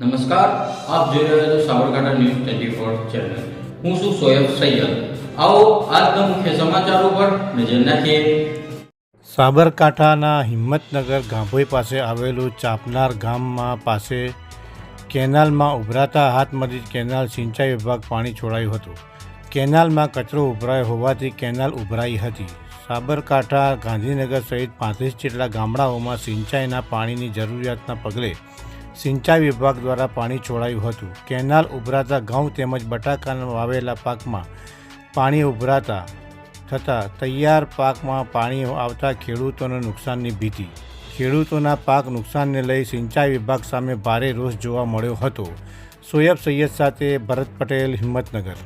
નમસ્કાર, આપ જોઈ રહ્યા છો Sabarkantha news twenty four channel. હું છું સોયબ સૈયદ. આવો આજના મુખ્ય સમાચારો પર નજર નાખીએ. સાબરકાંઠાના હિંમતનગર ગાંભોઈ પાસે આવેલું ચાપનાર ગામમાં પાસે કેનાલમાં ઉભરાતા હાથમરી કેનાલ સિંચાઈ વિભાગ પાણી છોડાયું હતું. કેનાલમાં કચરો ઉભરાયો હોવાથી કેનાલ ઉભરાઈ હતી. સાબરકાંઠા, ગાંધીનગર સહિત પાંત્રીસ જેટલા ગામડાઓમાં સિંચાઈના પાણીની જરૂરિયાતના પગલે સિંચાઈ વિભાગ દ્વારા પાણી છોડાયું હતું. કેનાલ ઉભરાતા ઘઉં તેમજ બટાકાના વાવેલા પાકમાં પાણી ઉભરાતા થતાં તૈયાર પાકમાં પાણી આવતા ખેડૂતોને નુકસાનની ભીતિ. ખેડૂતોના પાક નુકસાનને લઈ સિંચાઈ વિભાગ સામે ભારે રોષ જોવા મળ્યો હતો. સોયબ સૈયદ સાથે ભરત પટેલ, હિંમતનગર.